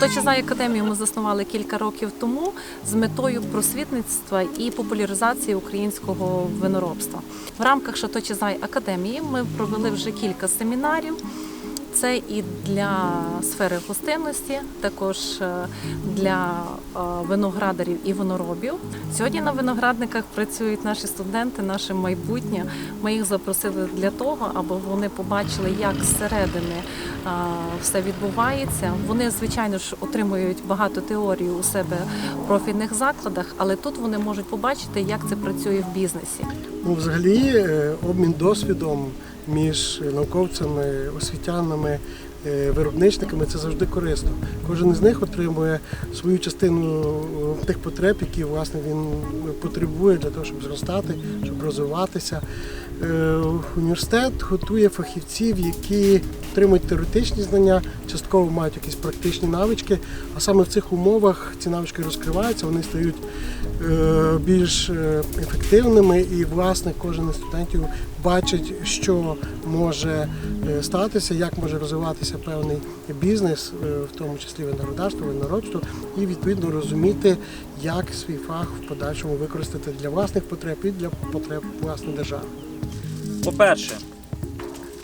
Шаточезай академію ми заснували кілька років тому з метою просвітництва і популяризації українського виноробства. В рамках Шаточезай академії ми провели вже кілька семінарів. Це і для сфери гостинності, також е, для е, виноградарів і виноробів. Сьогодні на виноградниках працюють наші студенти, наше майбутнє. Ми їх запросили для того, аби вони побачили, як зсередини е, все відбувається. Вони, звичайно ж, отримують багато теорії у себе в профільних закладах, але тут вони можуть побачити, як це працює в бізнесі. Ну, взагалі, обмін досвідом між науковцями, освітянами, е, виробничниками це завжди корисно. Кожен із них отримує свою частину е, тих потреб, які власне він потребує для того, щоб зростати, щоб розвиватися. Е, Університет готує фахівців, які отримують теоретичні знання, частково мають якісь практичні навички, а саме в цих умовах ці навички розкриваються, вони стають більш е, ефективними, і власне кожен із студентів бачить, що може е, статися, як може розвиватися певний бізнес, е, в тому числі виноградарство, виноробство, і відповідно розуміти, як свій фах в подальшому використати для власних потреб і для потреб власної держави. По-перше,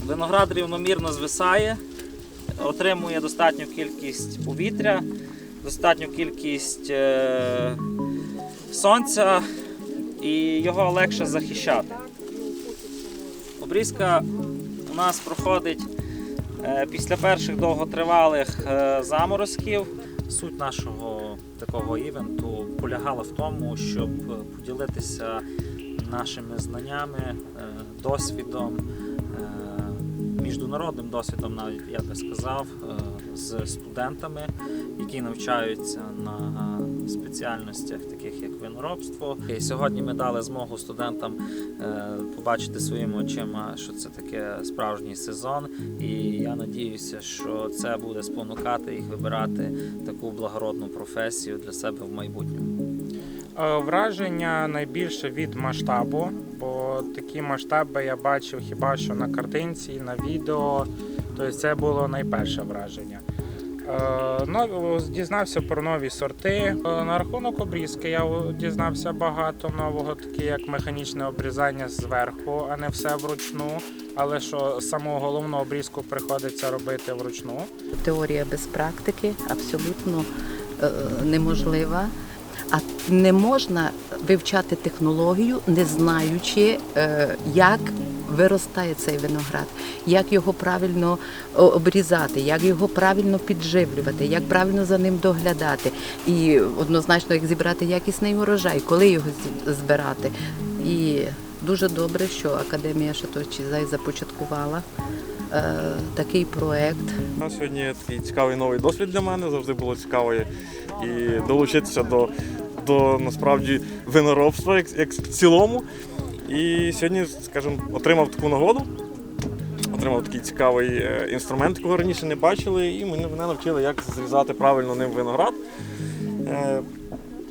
виноград рівномірно звисає, отримує достатню кількість повітря, достатню кількість е, сонця і його легше захищати. Обрізка у нас проходить е, після перших довготривалих е, заморозків. Суть нашого такого івенту полягала в тому, щоб поділитися нашими знаннями, е, досвідом, міжнародним досвідом, навіть я би сказав, е, з студентами, які навчаються на спеціальностях, таких як виноробство. І сьогодні ми дали змогу студентам е, побачити своїми очима, що це таке справжній сезон. І я надіюся, що це буде спонукати їх вибирати таку благородну професію для себе в майбутньому. Е, Враження найбільше від масштабу, бо такі масштаби я бачив хіба що на картинці, на відео. Тобто це було найперше враження. Е, Ну, дізнався про нові сорти. Е, На рахунок обрізки я дізнався багато нового, таке як механічне обрізання зверху, а не все вручну. Але що саму головну обрізку приходиться робити вручну. Теорія без практики абсолютно е, неможлива. А не можна вивчати технологію, не знаючи, е, як виростає цей виноград, як його правильно обрізати, як його правильно підживлювати, як правильно за ним доглядати. І однозначно, як зібрати якісний урожай, коли його збирати. І дуже добре, що Академія Шаточізай започаткувала е, такий проект. У сьогодні такий цікавий новий досвід для мене. Завжди було цікаво і долучитися до, до насправді виноробства як, як в цілому. І сьогодні, скажімо, отримав таку нагоду. Отримав такий цікавий е, інструмент, якого раніше не бачили, і мене, навчили, як зрізати правильно ним виноград. Е,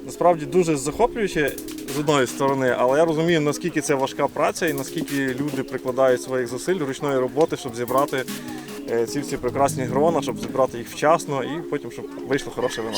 Насправді дуже захоплююче з одної сторони, але я розумію, наскільки це важка праця і наскільки люди прикладають своїх зусиль ручної роботи, щоб зібрати е, ці всі прекрасні грона, щоб зібрати їх вчасно і потім, щоб вийшло хороше вино.